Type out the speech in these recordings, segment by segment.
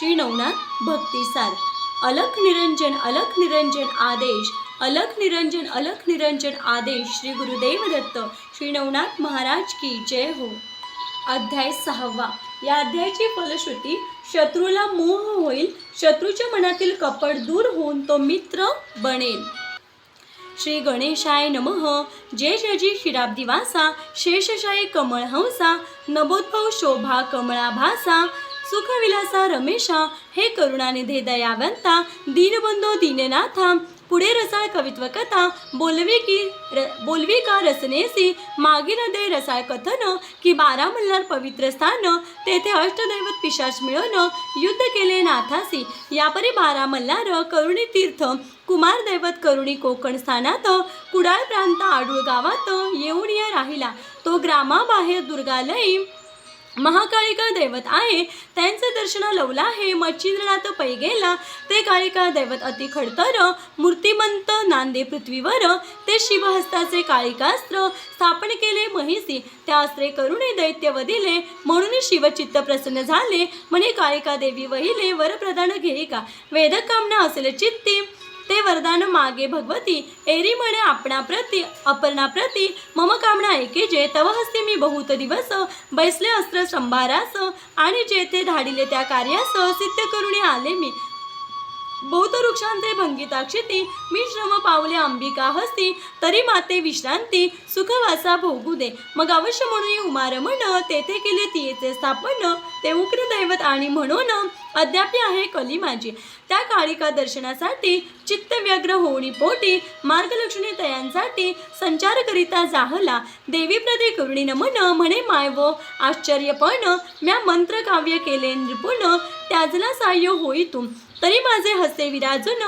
श्री नवनाथ भक्तिसार. अलख निरंजन अलख निरंजन आदेश अलख निरंजन अलख निरंजन आदेश श्री गुरुदेव दत्त श्री नवनाथ महाराज की जय हो. अध्याय सहावा. या अध्यायाची फलश्रुती शत्रूला मोह होईल शत्रूच्या मनातील कपड दूर होऊन तो मित्र बनेल. श्री गणेशाय नमः. जय जजी क्षीराब्दिवासा शेषशायी कमळहंसा नभोद्भव शोभा कमळाभासा. सुखविलासा रमेशा हे करुणानिधे दयावंता दीनबंधो दीननाथा पुढे रसाळ कवित्व कथा बोलवी की र बोलवी का रसनेसी मागील दे रसाळ कथन की बारा मल्हार पवित्र स्थान तेथे अष्टदैवत पिशाच मिळवणं युद्ध केले नाथासी यापरी बारा मल्हार करुणी तीर्थ कुमार दैवत करुणी कोकण स्थानात कुडाळ प्रांत आडूळ गावात येऊन या राहिला तो ग्रामाबाहेर दुर्गालयी महाकाळिका दैवत आहे. त्यांचे दर्शन लवला आहे. मच्छिंद्रनाथ पै गेला. ते काळिका दैवत अति खडतर मूर्तिमंत नांदे पृथ्वीवर. ते शिवहस्ताचे काळिकास्त्र स्थापन केले महिसी. त्या अस्त्रे करुणे दैत्य वदिले. म्हणून शिवचित्त प्रसन्न झाले. म्हणे काळिका देवी वहिले वरप्रदान घेई का वेदक कामना असेल चित्ती. ते वरदान मागे भगवती. एरी म्हणे आपणा प्रती अपर्णा प्रती मम कामना ऐके जे तव हस्ते मी बहुत दिवस बैसले अस्त्र संभारास आणि जेथे धाडिले त्या कार्यास सिद्ध करुणे आले मी. बहुत वृक्षांचे भंगिता क्षिती मी श्रम पावले अंबिका हस्ती तरी माते विश्रांती सुखवासा भोगू दे. मग अवश्य म्हणून उमार म्हण तेथे केले तियेचे स्थापन ते उग्र दैवत आणि म्हणून अद्याप आहे कली माझी त्या काळिका दर्शनासाठी चित्त व्यग्र होणी पोटी मार्गलक्ष्मी तयांसाठी संचार करिता जाहला देवी प्रदे करुणी नमन म्हणे मायव आश्चर्यपण म्या मंत्र काव्य केले निपुण त्याजला साह्य होई तू तरी माझे हस्ते विराजून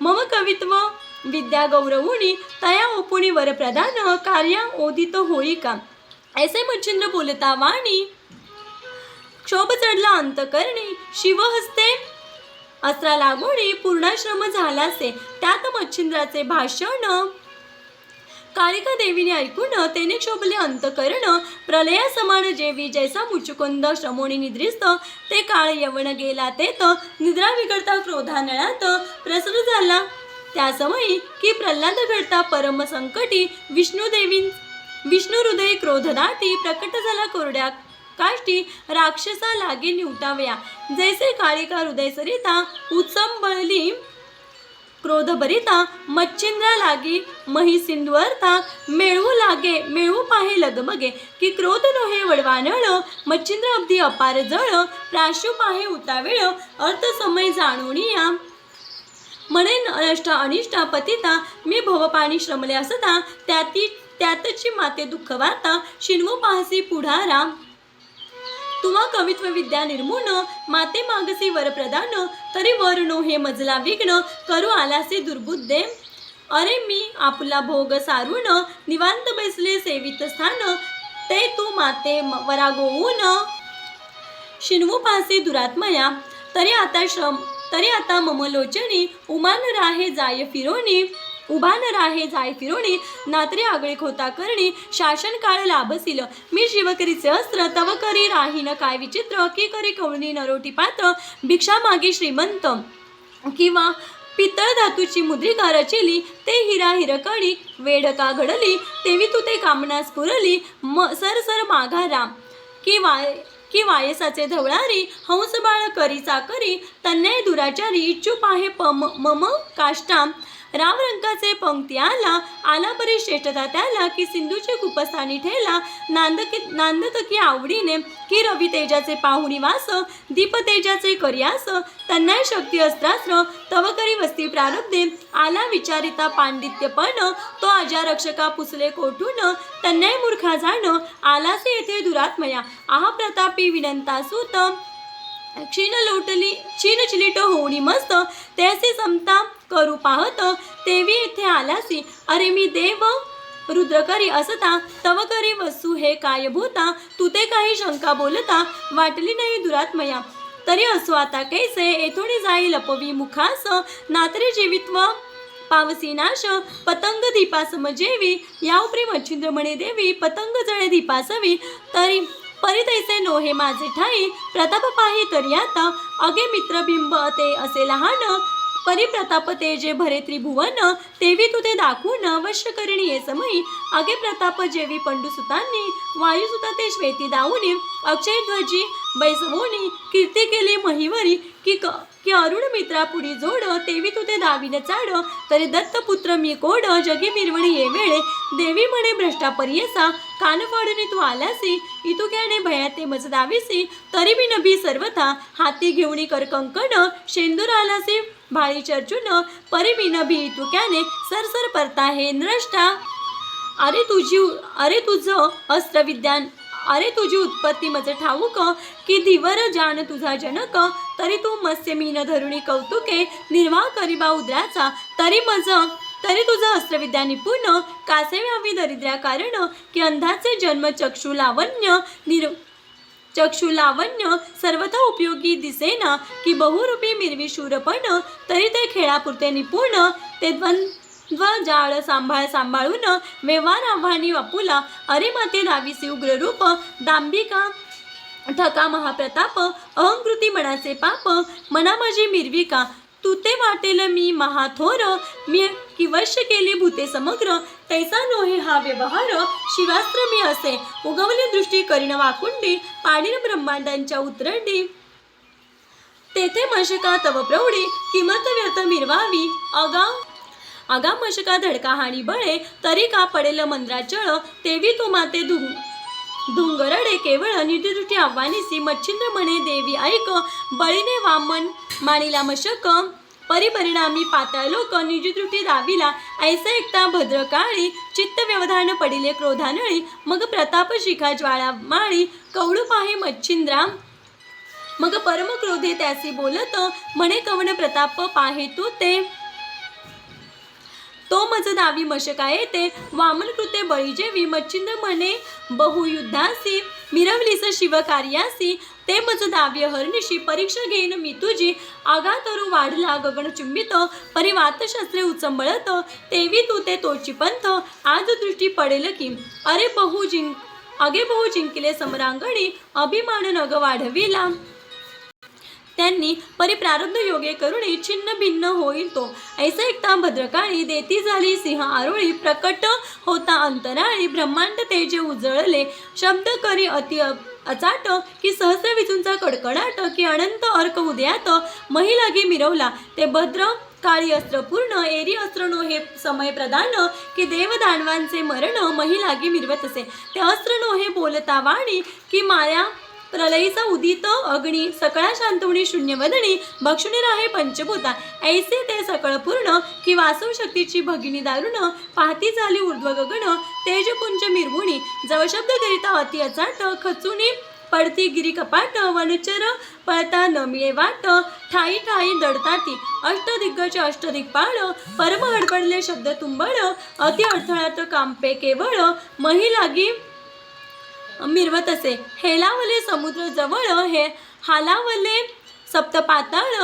मम कवित्व विद्या गौरवुनी तया ओपुणी वरप्रधान कार्या ओदित होई का? ऐसे मच्छिंद्र बोलता वाणी क्षोभ चढला अंत करणे शिवहस्ते. अस्त्रा लागोणी पूर्णाश्रम झालासे त्यात मच्छिंद्राचे भाषण. कालिका देवीने ऐकून तेने क्षोभले अंतकरण. प्रलया समान जेवी जैसा मुचुकुंद श्रमोणी निद्रिस्त. ते काळ यवण गेला तेत. निद्रा बिघडता क्रोधानळात प्रसन्न झाला. त्या समयी की प्रल्हाद घडता परम संकटी. विष्णुदेवी विष्णू हृदय क्रोधदाटी प्रकट झाला कोरड्या काष्टी राक्षसा लागे निवटाव्या. जैसे काळिका हृदय सरिता उत्सम बळली क्रोधभरिता मच्छिंद्रा लागी मही सिंधुअर्था मेळवू लागे मेळवू पाहे लगमगे की क्रोध नोहे वडवानळ मच्छिंद्र अगदी अपार जळ प्राशू पाहे उतावेळ अर्थ समय जाणूनिया म्हणे अनष्ट अनिष्टा पतिता मी भवपाणी श्रमले असता त्याती त्यातची माते दुःख वार्ता शिनवू पाहसी पुढारा. तुवा कवित्व विद्या निर्मून माते मागसी वरप्रदान तरी वर हे मजला विघ्न करू आलासे दुर्बुद्धे. अरे मी आपला भोग सारून निवांत बैसले सेवित स्थान ते तू माते वरागोऊन. शिनवू पासे दुरात्मया तरी आता श्रम तरी आता ममलोचनी उमान राहे जाय फिरोनी. उभान राहे जाय फिरोणी नात्रे आगळे खोता करणी शासन काळ लाभसिल. मी शिवकरीचे अस्त्र तव करी राहीन काय विचित्र की करी कवणी नरोटी पात्र भिक्षा मागे श्रीमंत. किंवा पितळ धातूची मुद्रिका रचिली ते हिरा हिरकणी वेडका घडली तेवी तू ते कामनास पुरली म सर सर माघा राम. की वाय की वायसाचे धवळारी हंस बाळ करी चाकरी तन्याय दुराचारी इच्छुप आहे पम मम काष्टा रामरंकाचे पंक्ती आला आला परी श्रेष्ठता त्याला की सिंधूचे कुपस्थानी ठेला. नांदकी नांदतकी आवडीने की रवी तेजाचे पाहुणी वास दीप तेजाचे कर्यास. तन्नाय शक्ती अस्त्रास्त्र तवकरी वस्ती प्रारब्धे. आला विचारिता पांडित्यपण तो आजा रक्षका पुसले कोठून. तन्नय मूर्खा जाण आलासे येथे दुरात्मया. आहा प्रतापी विनंता सुत क्षीण लोटली क्षीण चिलिट होणी मस्त त्याचे समता करू पाहत तेवी येथे आलासी. अरे मी देव रुद्रकरी असता तव करी वस्तू हे काय भूता तू ते काही शंका बोलता वाटली नाही दुरात्मया. तरी असो आता कैसे येथून जाई लपवी मुखास. नात्री जीवित्व पावसी नाश पतंग दीपासम जेवी. या उपरी मच्छिंद्र म्हणे देवी पतंग जळे दीपासवी. तरी परी तैसे नोहे माझे ठाई प्रताप पाही तरी आता अगे मित्रबिंब ते असे लहान परी प्रताप ते जे भरे त्रिभुवन तेवी तुते दाखवून अवश्य करिणी ये समयी अगे प्रताप जेवी पंडुसुतांनी वायुसुता ते श्वेती दाऊनी अक्षय ध्वजी बैसवोनी कीर्ती केली महिवरी की क की अरुण मित्रा पुढी जोड तेवी तुते ते दावीन चाड. तरी दत्तपुत्र मी कोड जगी मिरवणी ये वेळे. देवी म्हणे भ्रष्टा परियसा कान फाडून तू आलासी. इतुक्याने भयाते मज दावीसी. तरी मी नभी सर्वथा हाती घेऊणी कर कंकण. शेंदूर आलासी भाळी चर्चून परी मी नभी इतुक्याने सरसर परता हे नृष्टा अरे तुझी अरे तुझं अस्त्रविद्यान अरे तुझी उत्पत्ती मज ठाऊक की धीवर जाण तुझा जनक तरी तू मत्स्य मीन धरुणी कौतुके निर्वाह करीबा उद्राचा तरी मज तरी तुझं अस्त्रविद्या निपुण कासे व्हावी दरिद्र्या कारण की अंधाचे जन्म चक्षु लावण्य निर चक्षु लावण्य सर्वथा उपयोगी दिसेना की बहुरूपी मिरवी शूरपण तरी ते खेळापुरते निपुण ते द्वंद्व जाळ सांभाळ सांभाळून व्यवहार आव्हानी वापुला अरे माते दावीसी उग्र रूप दांबिका ठका महाप्रताप अहंकृती मनाचे पाप मना माझी मिरविका तुते ते वाटेल मी महाथोर मी की केले भूते समग्र तैसा नोहे हा व्यवहार शिवास्त्र मी असे. उगवले दृष्टी करीन वाकुंडी पाडीन ब्रह्मांडांच्या उतरंडी. तेथे मशका तव प्रौढी किमत व्यर्थ मिरवावी. अगाव आगा मशका धडका हानी बळे तरी का पडेल मंद्राचळ तेवी तू माते धुंगरडे केवळ निधीदृष्टी आव्हानीसी मच्छिंद्र म्हणे देवी ऐक बळीने वामन मानिला मशक परिपरिणामी पाताळ लोक निजदृष्टी दाविला ऐसा एकता भद्रकाळी चित्त व्यवधान पडिले क्रोधानळी मग प्रताप शिखा ज्वाळा माळी कवळू पाहे मच्छिंद्रा. मग परम क्रोधे त्यासी बोलत म्हणे कवण प्रताप पाहे तू ते. तो मज दावी मशका येते वामन कृते बळीजे विमच्छिंद म्हणे बहुयुद्धासी मिरवलीस शिवकार्यासी. ते मज दावी हरनिशी परीक्षा घेईन मी तुझी. आगातरू वाढला गगन चुंबित परिवात शस्त्रे उचंबळत. तेवी तू ते तोची पंथ आज दृष्टी पडेल की. अरे बहु जिंक अगे बहु जिंकले समरांगणी अभिमान नग वाढविला. त्यांनी परिप्रारब्ध योगे करुणी छिन्न भिन्न होईल तो. ऐसा एकता भद्रकाळी देती झाली सिंह आरोळी प्रकट होता अंतराळी. ब्रह्मांड तेजे उजळले. शब्द करी अति अचाट की सहस्र विजूंचा कडकडाट की अनंत अर्क उदयात महिलागी मिरवला. ते भद्र काळी अस्त्र पूर्ण एरी अस्त्र नो हे समय प्रदान की देव दानवांचे मरण महिलागी मिरवत असे. ते अस्त्र नो हे बोलता वाणी की माया प्रलयीचा उदित अग्नी सकळा शांतवणी शून्यवदनी भक्षुणी राहे पंचभूता. ऐसे ते सकळ पूर्ण की वासव शक्तीची भगिनी दारुण पाहती झाली ऊर्ध्वगगण तेजपुंज मिरवुणी जवशब्द करिता अति अचाट खचुनी पडती गिरी कपाट वनचर पळता न मिळे वाट. ठाई ठाई दडताती अष्टदिग्गज अष्टदिग्पाळ. परम हडबडले शब्द तुंबळ अति अडथळात कांपे केवळ. महिलागी मिरवत असे हेलावले समुद्र जवळ हे हालावले सप्तपाताळ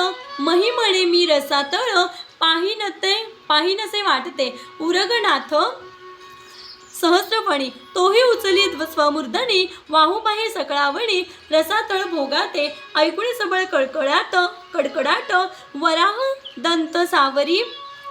महिमणे मी रसातळ पाहिनते पाहिनसे वाटते. उरगनाथ सहस्रपणी तोही उचलीत स्वमूर्धनी वाहूबाही सकळावणी रसातळ भोगाते ऐकुणी सबळ कळकळात कडकडाट वराह दंत सावरी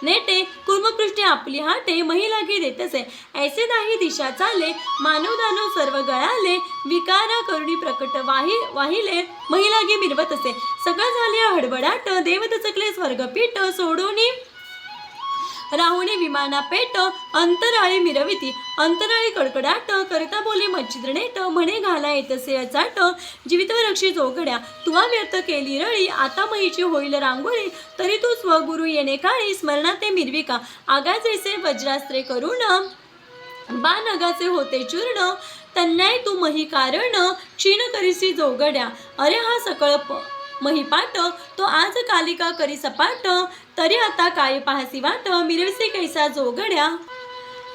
नेटे कुर्मपृष्ठे आपली हाते महिलागी देतसे ऐसे नाही दिशा चाले मानव दानव सर्व गळाले विकारा करुणी प्रकट वाही वाहिले महिलागी मिरवत असे. सगळं झाले हडबडाट देव दचकले स्वर्गपीठ सोडूनी राहुणी विमाना पेट अंतराळी मिरविती. अंतराळी कडकडाट करिता बोली मच्छिद्रनेट म्हणे घाला येतसे अचाट. जीवितवरक्षी जोगड्या तुवा व्यर्थ केली रळी. आता महीची होईल रांगोळी तरी तू स्वगुरु येणे काळी. स्मरणाते मिरविका आगाजेसे वज्रास्त्रे करून बा नगाचे होते चूर्ण तन्याय तू मही कारण. क्षीण करीसी जोगड्या अरे हा सकळ प महिपाट तो आज कालिका करी सपाट. तरी आता काय पाहसी वाट मिरवसे कैसा जोगड्या.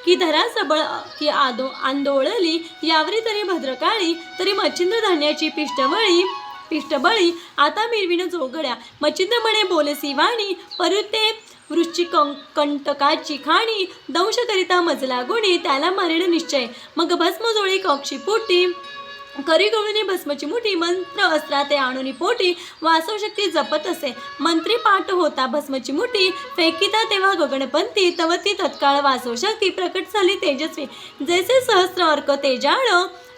की धरा सबळ की आदो आंदोळली यावरी तरी भद्रकाळी तरी मच्छिंद्र धान्याची पिष्टवळी पिष्टबळी आता मिरवीनं जोगड्या. मच्छिंद्र म्हणे बोलसी वाणी परुते वृश्ची कं कंटकाची खाणी दंश करिता मजला गुणी त्याला मारेण निश्चय. मग भस्मजोळी कक्षी पोटी करी गवळणी भस्मची मुठी मंत्र अस्त्रा ते आणूनी पोटी वासव शक्ती जपत असे. मंत्री पाठ होता भस्मची मुठी फेकिता तेव्हा गगनपंथी तवती तत्काळ वासव शक्ती प्रकट झाली तेजस्वी. जैसे सहस्र अर्क तेजाळ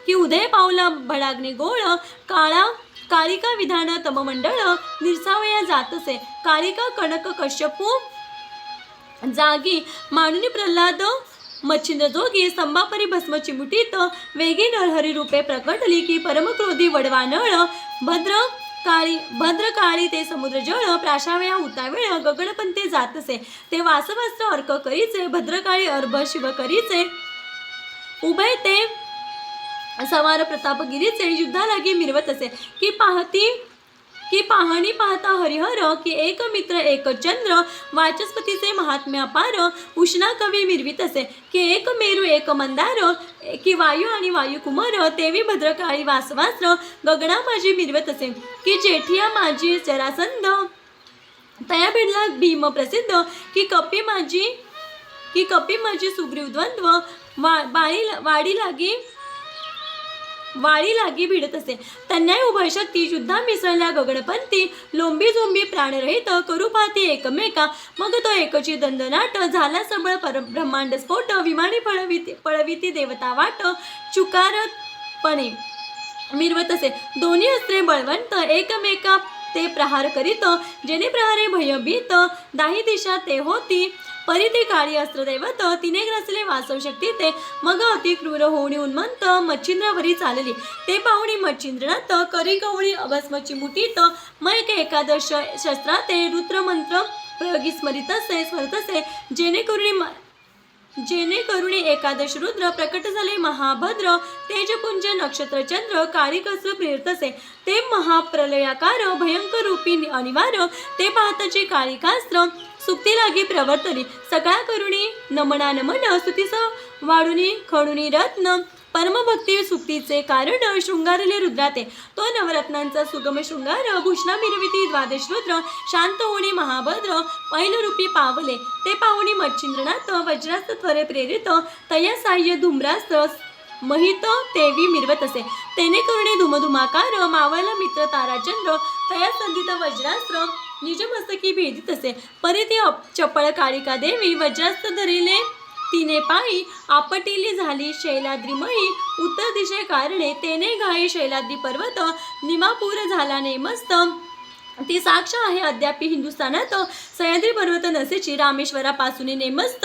की उदय पावला भडाग्नी गोळ काळा काळिका विधान तममंडळ जात असे. काळिका कणक कश्यपू जागी मानुनी प्रल्हाद मच्छिंद्र जोगी संभापरी भस्मची मुठीत वेगी नरहरी रूपे प्रकटली की परमक्रोधी वडवानळ भद्र काळी भद्रकाळी ते समुद्र जळ प्राशावया उतावेळ गगनपंते जातसे. ते वासवास्त्र अर्क करीचे भद्रकाळी अर्भ शिव करीचे. उभय ते सवार प्रतापगिरीचे युद्धालागी मिरवत असे की पाहती की पाहणी पाहता हरिहर की एक मित्र एक चंद्र वाचस्पतीचे महात्म्य अपार उष्णा कवी मिरवीत असे. की एक मेरू एक मंदार की वायू आणि वायू कुमार तेवी भद्रकाळी वासवास्त्र गगना माझी मिरवत असे. की जेठिया माझी जरासंध तया भिडला भीम प्रसिद्ध. की कपी माझी की कपी माझी सुग्रीव द्वंद्व वा बाळी वाडी लागी वाळी लागी भिडत असे. तन्याय उभयशक्ती युद्धा मिसळल्या गगनपंथी लोंबी झोंबी प्राणरहित करू पाहती एकमेका. मग तो एकची दंदनाट झाला सबळ पर ब्रह्मांड स्फोट विमानी पळविती पळविती देवता वाट चुकारपणे मिरवत असे. दोन्ही अस्त्रे बळवंत एकमेका ते प्रहार करीत जेणे प्रहारे भयभीत दाही दिशा ते होती. परी ते काळी अस्त्र दैवत तिने ग्रसले वाचव शक्ती ते मग अति क्रूर होऊन उन्मंत मच्छिंद्रावरी चालली. ते पाहुणी मच्छिंद्रनाथ करी गवळी अभस्मची मुठीत मैक एकादश शस्त्रा ते रुद्रमंत्र प्रयोगी स्मरित असे स्मरत असे. जेणेकरून म- जेणेकरून एकादश रुद्र प्रकट झाले महाभद्र तेजपुंज नक्षत्र चंद्र काळिकस्त्र प्रेरतसे ते महाप्रलयाकार भयंकर रूपी अनिवार्य ते पाहताचे काळिकास्त्र सुक्ती लागी प्रवर्तली सगळ्या करुणी नमना नमन स्तुतीस वाढुनी खणुनी रत्न परमभक्ती सुक्तीचे कारण शृंगारले रुद्राते. तो नवरत्नांचा सुगम शृंगार भूषणा मिरविती द्वादश रुद्र शांत होणी महाभद्र पैलरूपी पावले. ते पाहुणी मच्छिंद्रनाथ वज्रास्त्र त्वरे प्रेरित तया साह्य धुम्रास्त्र महित तेवी मिरवत असे तेने करुणे धुमधुमाकार मावळला मित्र ताराचंद्र तया संधित वज्रास्त्र निजमस्तकी भेदित असे. परी ती अप- चपळ काळिका देवी वज्रास्त्र धरिले. तिने पायी आपटिली झाली शैलाद्रीमयी. उत्तर दिशे कारणे तेने घाई शैलाद्री पर्वत. निमापूर झाला नेमस्त. ती साक्ष आहे अद्याप हिंदुस्थानात. सह्याद्री पर्वत नसेची रामेश्वरापासून नेमस्त.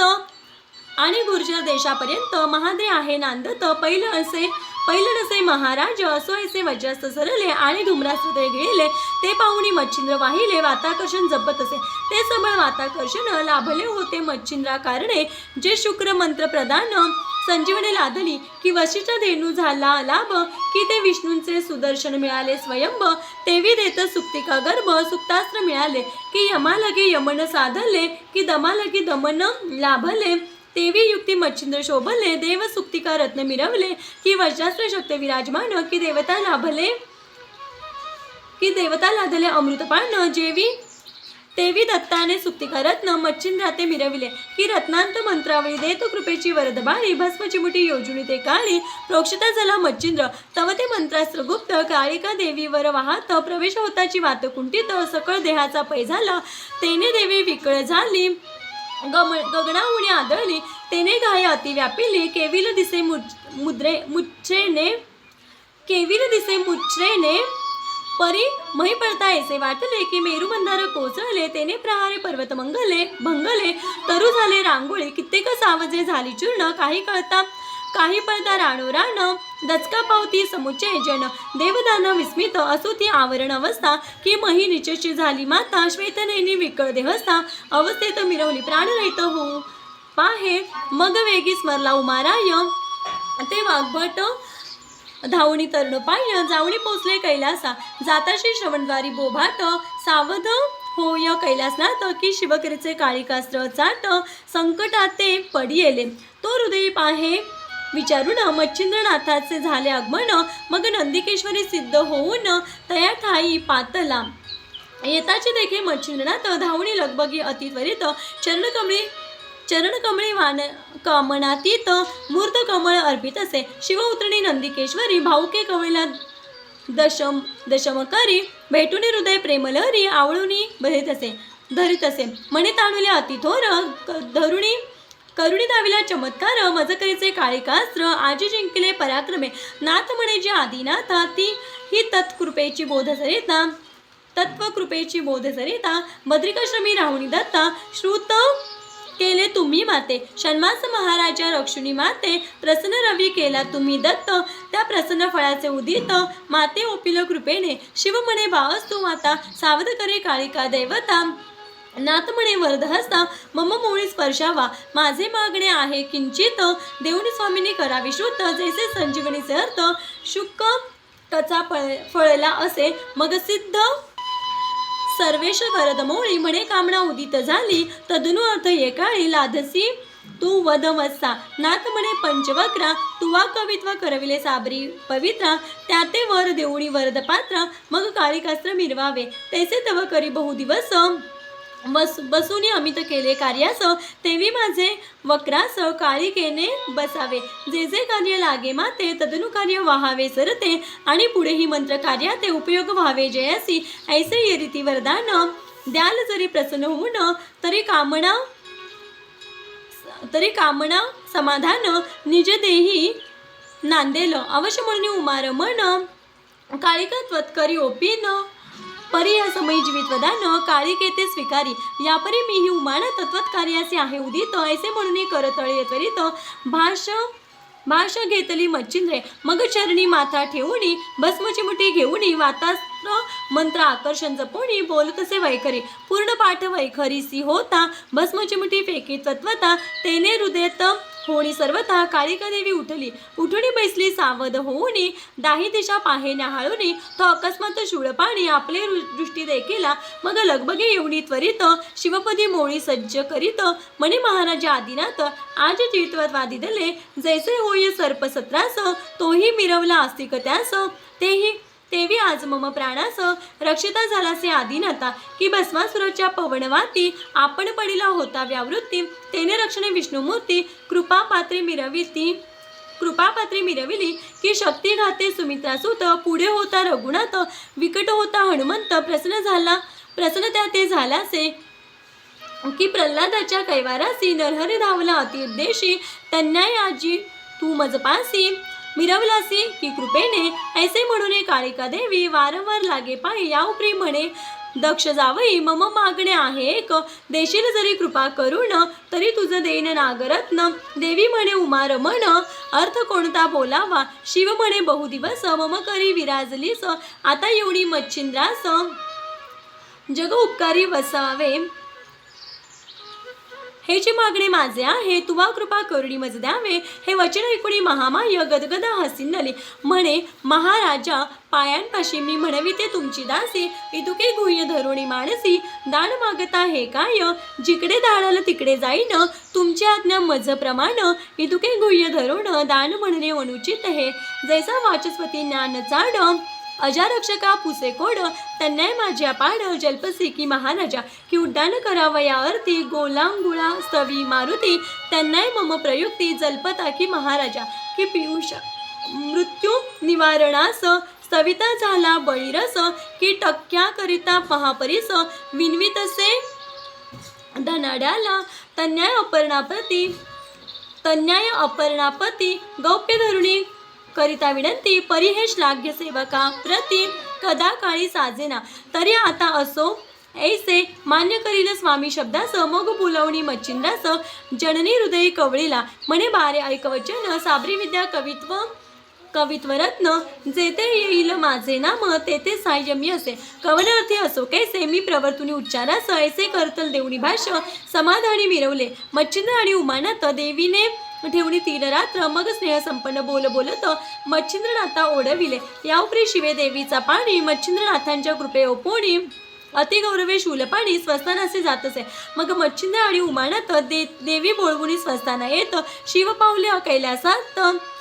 आणि गुर्जर देशापर्यंत महादे आहे नांदत. पहिलं असे पहिले नसे महाराज असो ऐसे वज्रास्त्र सरले आणि धुम्रास्त्र ते गेले ते पाहुणी मच्छिंद्र वाहिले वाताकर्षण जपत असे. ते सबळ वाताकर्षण लाभले होते मच्छिंद्रा कारणे. जे शुक्र मंत्र प्रदान संजीवने लादली की वशीचा धेनू झाला लाभ की ते विष्णूंचे सुदर्शन मिळाले स्वयंभ तेवी देत सुक्तिका गर्भ सुक्तास्त्र मिळाले की यमालगे यमन साधले की दमालगी दमन लाभले. तेवी युक्ती मच्छिंद्र शोभले देव सुक्तिका रत्न मिरवले की वज्रास्त्र शक्त विराजमान की देवता लाभले की देवता लाधले अमृतपान जेवी तेवी दत्ताने सुक्तिका रत्न मच्छिंद्राते मिरविले की रत्नांत मंत्रावळी देत कृपेची वरदबाळी भस्मची मुठी योजुनी ते काळी प्रोक्षता झाला मच्छिंद्र तव ते मंत्रास्त्र गुप्त काळिका देवीवर वाहत प्रवेश होताची वात कुंठित सकळ देहाचा पै झाला तेने देवी विकळ झाली. गम गगनाहुणी आदळली तेने गाय अति व्यापिली केविल दिसे मुच- मुद्रे मुच्छेने केविल दिसे मुच्छेने परी मही पडता ऐसे वाटले की मेरू बंधार कोसळले तेने प्रहारे पर्वत मंगले भंगले तरू झाले रांगोळी कित्येक सावजे झाली चूर्ण काही कळता काही पळता राणू राण दचका पावती समुच्चय जन. देवदान विस्मित असुती आवरण अवस्था की मही निचशी झाली माता श्वेतनेनी विकळ देहस्था अवस्थेत मिरवली प्राणरहित हो. पाहे मग वेगी स्मरला उमाराय ते वाघभट धावणी तरुण पाय जावणी पोचले कैलासा. जाताशी श्रवणद्वारी बोभाट सावध होय कैलासनाथ की शिवकरीचे काळीकास्त्र चाट संकटाते पडियेले. तो हृदय पाहे विचारून मच्छिंद्रनाथाचे झाले आगमन मग नंदिकेश्वरी सिद्ध होऊन तया ठाई पातला. येताचे देखे मच्छिंद्रनाथ धावणी लगबगी अतित्वरित चरणकमळी चरणकमळी वान कमनातीत मूर्त कमळ अर्पित असे. शिव उतरणी नंदिकेश्वरी भाऊके कवळीला दशम दशमकारी भेटूनी हृदय प्रेमलहरी आवळूनी भरीत असे धरीत असे. मने ताणुल्या अतिथोर धरुणी करुणी दाविला चमत्कार मजकरीचे काळिकास्त्र आजी जिंकले पराक्रमे. नाथ म्हणे जे आदिनाथा ती ही तत्कृपेची बोध सरिता तत्वकृपेची बोध सरिता बद्रिकाश्रमी राहुणी दत्ता श्रुत केले तुम्ही माते. षण्मास महाराजा रक्षुणी माते प्रसन्न रवी केला तुम्ही दत्त. त्या प्रसन्न फळाचे उदित माते ओपिल कृपेने. शिव म्हणे भावस्तू माता सावध करे काळिका दैवता. नाथ म्हणे वरदहस्ता मम मुळी स्पर्शावा. माझे मागणे आहे किंचित. देवणी स्वामींनी करावी श्रुत. जैसे संजीवनीचे अर्थ शुक कचा फळ फळला असे. मग सिद्ध सर्वेश वरद मोळी. म्हणे कामना उदित झाली. तदनु अर्थ एकाळी लाधसी तू वद वत्सा नाथ म्हणे पंचवक्रा तुवा कवित्व करविले साबरी पवित्रा. त्याते वर देऊणी वरद पात्र. मग काळिकास्त्र मिरवावे. तैसे तव करी बहु दिवस. बस बसूनी अमित केले कार्यास तेवी माझे वक्रास काळिकेने बसावे. जे जे कार्य लागे माते तदनु कार्य व्हावे सरते. आणि पुढेही मंत्र कार्याते उपयोग व्हावे. जयासी ऐसे ये रीती वरदान. द्याल जरी प्रसन्न होऊन तरी कामना तरी कामना समाधान. निज देही नांदेल. अवश्य म्हणून उमार मन. काळिका त्वत्करी ओपीन. परी असमयी जीवितवदान जीवित केते काळिकेते स्वीकारी. यापरी मीही उमान तत्वत कार्याचे आहे. उदित ऐसे म्हणून करतळे त्वरित भाष भाष घेतली मच्छिंद्रे. मग चरणी माथा ठेवणी भस्मची मुठी घेऊनी वातास्त्र मंत्र आकर्षण जपोनी बोलतसे वैखरी. पूर्ण पाठ वैखरी सी होता. भस्मची मुठी फेकी तत्वता. तेने हृदयत होणी सर्वथा कालिका देवी उठली. उठणी बैसली सावध होऊनी दाही दिशा पाहे न्याहाळूनी तो अकस्मात शूळपाणी आपले रु- दृष्टी देखीला मग लगबगे येऊनी त्वरित शिवपदी मोळी सज्ज करीत मणी महाराजा आदिनाथ आज जीवित्वात दिले जैसे होय सर्प सत्रास तोही मिरवला आस्तिक त्यास तेही तेवी आज मम प्राणास रक्षिता झालासे आदिनाथा की भस्मासुराच्या पवनवाती आपण पडिला होता व्यावृत्ती. तेने रक्षणे विष्णुमूर्ती कृपा पात्रे मिरविती. कृपापात्री मिरविली की शक्ती घाते सुमित्रासुत पुढे होता रघुनाथ विकट होता हनुमंत. प्रसन्न झाला प्रसन्न त्या ते झालासे की प्रल्हादाच्या कैवारासी नरहरी धावला अतिउद्देशी. तन्याय आजी तू मजपासी. मिरवलासी की कृपेने ऐसे म्हणून काळिका देवी वारंवार लागे पाय या उपरी म्हणे दक्ष जावई मम मागणे आहे एक. देशील जरी कृपा करून तरी तुझं देईन नागरत्न. देवी म्हणे उमार म्हण अर्थ कोणता बोलावा? शिव म्हणे बहुदिवस मम करी विराजलीस. आता येवणी मच्छिंद्रास. जग उपकारी वसावे. हे जे मागणे माझे आहे तुवा कृपा करुणी मज द्यावे. हे वचन ऐकुणी महामाय गदगद गदगदा झाले म्हणे महाराजा पायांपाशी मी म्हणविते तुमची दासी. इतुके गुह्य धरुणी माणसी दान मागता हे काय? जिकडे दाडाल तिकडे जाईन. तुमची आज्ञा मज प्रमाण. इतुके गुह्य धरुण दान म्हणणे अनुचित हे. जैसा वाचस्पती ज्ञान चाड अजारक्षका पुसे कोड तन्नय माझ्या पाड जल्पसी की महाराजा. की उड्डाण करावया अर्थी गोलांगुळा सवी मारुती तन्नय मम प्रयुक्ती जल्पता की महाराजा. की पियुष मृत्यू निवारणास सविता झाला बळीरस की टक्क्या करिता महापरीस विनवितसे धनाड्याला तन्याय अपर्णापती तन्याय अपर्णापती गौप्य धरुणी करिता विनंती परी हे सेवका प्रति कदा काळी साजेना. तरी आता असो ऐसे मान्य करील स्वामी शब्दास मग बोलवणी मच्छिंद्रास जननी हृदयी कवळीला म्हणे बारे ऐकवचन साबरी विद्या कवित्व कवित्वरत्न जेथे येईल माझे नाम तेथे सायमी असे. कवनार्थी असो कैसे मी प्रवर्तुनी उच्चारास ऐसे करतल देवणी भाष्य समाधानी मिरवले. मच्छिंद्र आणि उमानात देवीने ठेवणी तीन रात्र मग स्नेहसंपन्न बोल बोलत मच्छिंद्रनाथा ओढविले. या उपरी शिवे देवीचा पाणी मच्छिंद्रनाथांच्या कृपे ओपोणी अतिगौरवे शूलपाणी स्वस्थानाचे जात असे मग मच्छिंद्र आणि उमानात दे देवी बोळगुणी स्वस्थाना येत शिवपावले कैलासात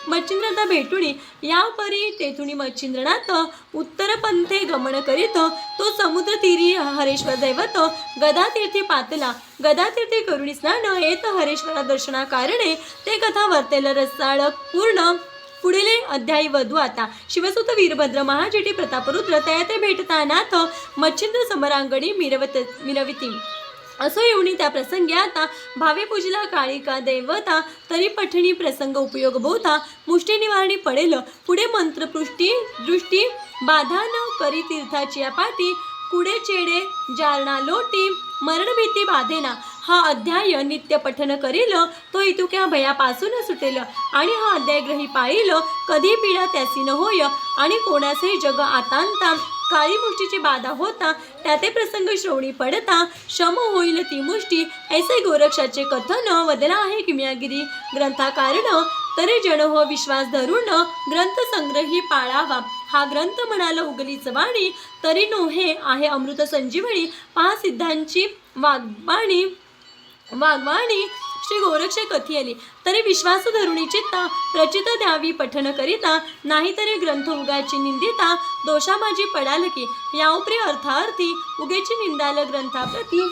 मच्छिंद्रता भेटुणी यापरी तेथुनी मच्छिंद्रनाथ उत्तर पंथे गमन करीत तो समुद्र तीरी हरेश्वर दैवत गदातीर्थी पातला गदातीर्थी करुणी स्नान येत हरेश्वरा दर्शना कारणे ते कथा वर्तेल रसाळ पूर्ण पुढील अध्यायी वधू आता. शिवसुत वीरभद्र महाजेठी प्रतापरुद्र त्या ते भेटतानाथ मच्छिंद्र समरांगणी मिरवत मिरविती. असो येऊनी त्या प्रसंगी आता भावे पूजिला काळिका दैवता तरी पठणी प्रसंग उपयोग बोधा मुष्टी निवारणी पडेल पुढे मंत्रपृष्टी दृष्टी बाधा न करी तीर्थाची या पाठी चेडे जारणा लोटी मरणभीती बाधेना. हा अध्याय नित्य पठन करील तो इतुक्या भयापासून सुटेल. आणि हा अध्याय ग्रही पाळील कधी पिढा त्यासी न होय आणि कोणासही जग आतांता काळी मुष्टीची बाधा होता त्या ते प्रसंग श्रवणी पडता शम होईल ती मुष्टी ऐसे गोरक्षाचे कथन वदला आहे किम्यागिरी. ग्रंथाकारण तरी जण हो विश्वास धरून ग्रंथ संग्रही पाळावा. हा ग्रंथ म्हणाल उगलीच वाणी तरी नोहे आहे अमृत संजीवनी पहा सिद्धांची वाग्बाणी. वाघवाणी श्री गोरक्ष कथी आली तरी विश्वास धरुणी चित्ता प्रचित द्यावी पठन करिता नाहीतरी ग्रंथ उगाची निंदिता दोषा माझी पडाल की या उपरी अर्थार्थी उगेची निंदाल ग्रंथाप्रती.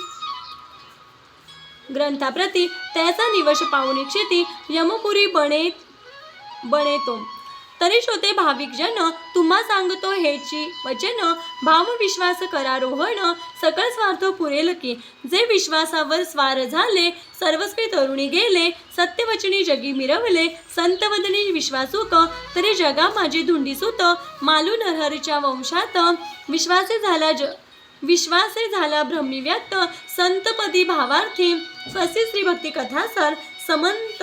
ग्रंथाप्रती त्याचा निवश पाहुणी क्षिती यमपुरी बने बनेतो तरी श्रोते भाविक जन तुम्हा सांगतो हेची. वचन भाव विश्वास करारोहण सकळ स्वार्थ पुरेल की. जे विश्वासावर स्वार झाले सर्वस्वी तरुणी गेले सत्यवचनी जगी मिरवले संतवदनी विश्वासुक तरी जगा माझी धुंडी सुत मालू नरहरीच्या वंशात विश्वासे झाला ज विश्वासे झाला ब्रह्मीव्यक्त संतपदी भावार्थी. ससी श्री भक्ती कथासर समंत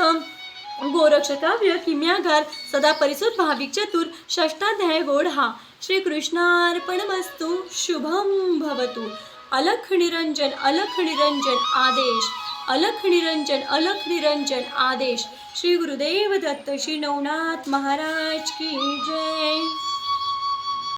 गोरक्ष काव्य किम्यागार सदा परिसुत भाविक चतुर षष्टाध्याय गोड हा. श्री कृष्णार्पणमस्तु शुभम भवतु. अलख निरंजन अलख निरंजन आदेश. अलख निरंजन अलख निरंजन आदेश. श्री गुरुदेव दत्त श्री नवनाथ महाराज की जय.